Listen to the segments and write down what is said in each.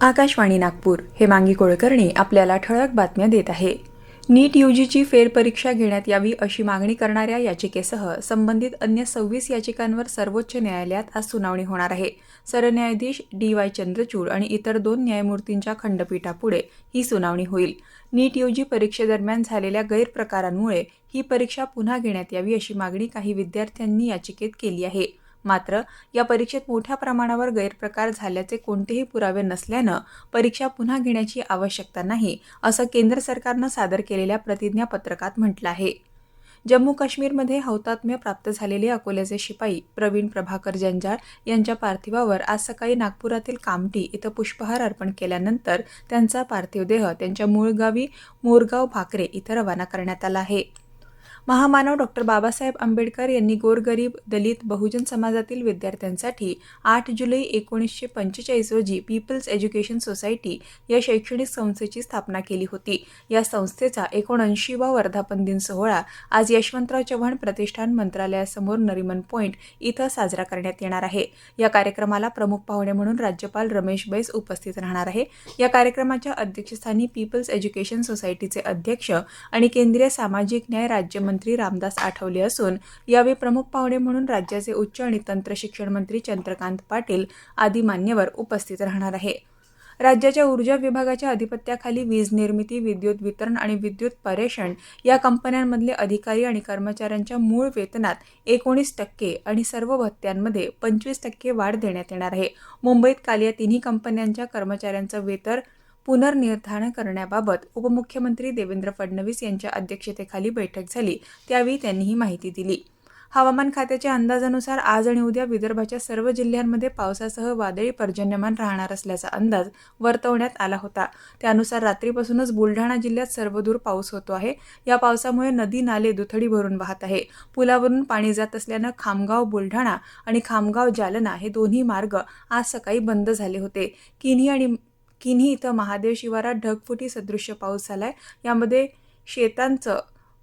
आकाशवाणी नागपूर हे मांगी कुलकर्णी आपल्याला ठळक बातम्या देत आहे. नीट यूजीची फेरपरीक्षा घेण्यात यावी अशी मागणी करणाऱ्या याचिकेसह संबंधित अन्य सव्वीस याचिकांवर सर्वोच्च न्यायालयात आज सुनावणी होणार आहे. सरन्यायाधीश डी वाय चंद्रचूड आणि इतर दोन न्यायमूर्तींच्या खंडपीठापुढे ही सुनावणी होईल. नीट यूजी परीक्षेदरम्यान झालेल्या गैरप्रकारांमुळे ही परीक्षा पुन्हा घेण्यात यावी अशी मागणी काही विद्यार्थ्यांनी याचिकेत केली आहे. मात्र या परीक्षेत मोठ्या प्रमाणावर गैरप्रकार झाल्याचे कोणतेही पुरावे नसल्यानं परीक्षा पुन्हा घेण्याची आवश्यकता नाही असं केंद्र सरकारनं सादर केलेल्या प्रतिज्ञापत्रकात म्हटलं आहे. जम्मू काश्मीरमध्ये हौतात्म्य प्राप्त झालेले अकोल्याचे शिपाई प्रवीण प्रभाकर जंजाळ यांच्या पार्थिवावर आज सकाळी नागपुरातील कामठी इथं पुष्पहार अर्पण केल्यानंतर त्यांचा पार्थिव देह त्यांच्या मूळ गावी मोरगाव भाकरे इथं रवाना करण्यात आला आहे. महामानव डॉक्टर बाबासाहेब आंबेडकर यांनी गोरगरीब दलित बहुजन समाजातील विद्यार्थ्यांसाठी आठ जुलै एकोणीसशे पंचेचाळीस रोजी पीपल्स एज्युकेशन सोसायटी या शैक्षणिक संस्थेची स्थापना केली होती. या संस्थेचा एकोणऐंशीवा वर्धापन दिन सोहळा आज यशवंतराव चव्हाण प्रतिष्ठान मंत्रालयासमोर नरिमन पॉईंट इथं साजरा करण्यात येणार आहे. या कार्यक्रमाला प्रमुख पाहुणे म्हणून राज्यपाल रमेश बैस उपस्थित राहणार आहे. या कार्यक्रमाच्या अध्यक्षस्थानी पीपल्स एज्युकेशन सोसायटीचे अध्यक्ष आणि केंद्रीय सामाजिक न्याय राज्यमंत्री रामदास आठवले असून यावेळी प्रमुख पाहुणे म्हणून राज्याचे उच्च आणि तंत्र शिक्षण मंत्री चंद्रकांत पाटील आदी मान्यवर उपस्थित राहणार आहे. राज्याच्या ऊर्जा विभागाच्या अधिपत्याखाली वीज निर्मिती विद्युत वितरण आणि विद्युत परेषण या कंपन्यांमधले अधिकारी आणि कर्मचाऱ्यांच्या मूळ वेतनात एकोणीस टक्के आणि सर्व भत्त्यांमध्ये पंचवीस टक्के वाढ देण्यात येणार आहे. मुंबईत काल या तिन्ही कंपन्यांच्या कर्मचाऱ्यांचं वेतन पुनर्निर्धारण करण्याबाबत उपमुख्यमंत्री देवेंद्र फडणवीस यांच्या अध्यक्षतेखाली बैठक झाली. त्यावेळी त्यांनी ही माहिती दिली. हवामान खात्याच्या अंदाजानुसार आज आणि उद्या विदर्भाच्या सर्व जिल्ह्यांमध्ये पावसासह वादळी पर्जन्यमान राहणार असल्याचा अंदाज वर्तवण्यात आला होता. त्यानुसार रात्रीपासूनच बुलढाणा जिल्ह्यात सर्वदूर पाऊस होतो आहे. या पावसामुळे नदी नाले दुथडी भरून वाहत आहे. पुलावरून पाणी जात असल्यानं खामगाव बुलढाणा आणि खामगाव जालना हे दोन्ही मार्ग आज सकाळी बंद झाले होते. किन्ही आणि किन्ही इथं महादेव शिवारात ढगफुटी सदृश्य पाऊस झालाय. यामध्ये शेतांचं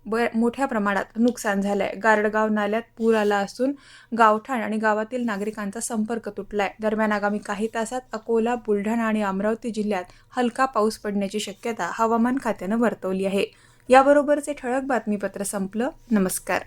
ब मोठ्या प्रमाणात नुकसान झालं आहे गारडगाव नाल्यात पूर आला असून गावठाण आणि गावातील नागरिकांचा संपर्क तुटला आहे दरम्यान आगामी काही तासात अकोला बुलढाणा आणि अमरावती जिल्ह्यात हलका पाऊस पडण्याची शक्यता हवामान खात्यानं वर्तवली आहे. याबरोबरचे ठळक बातमीपत्र संपलं. नमस्कार.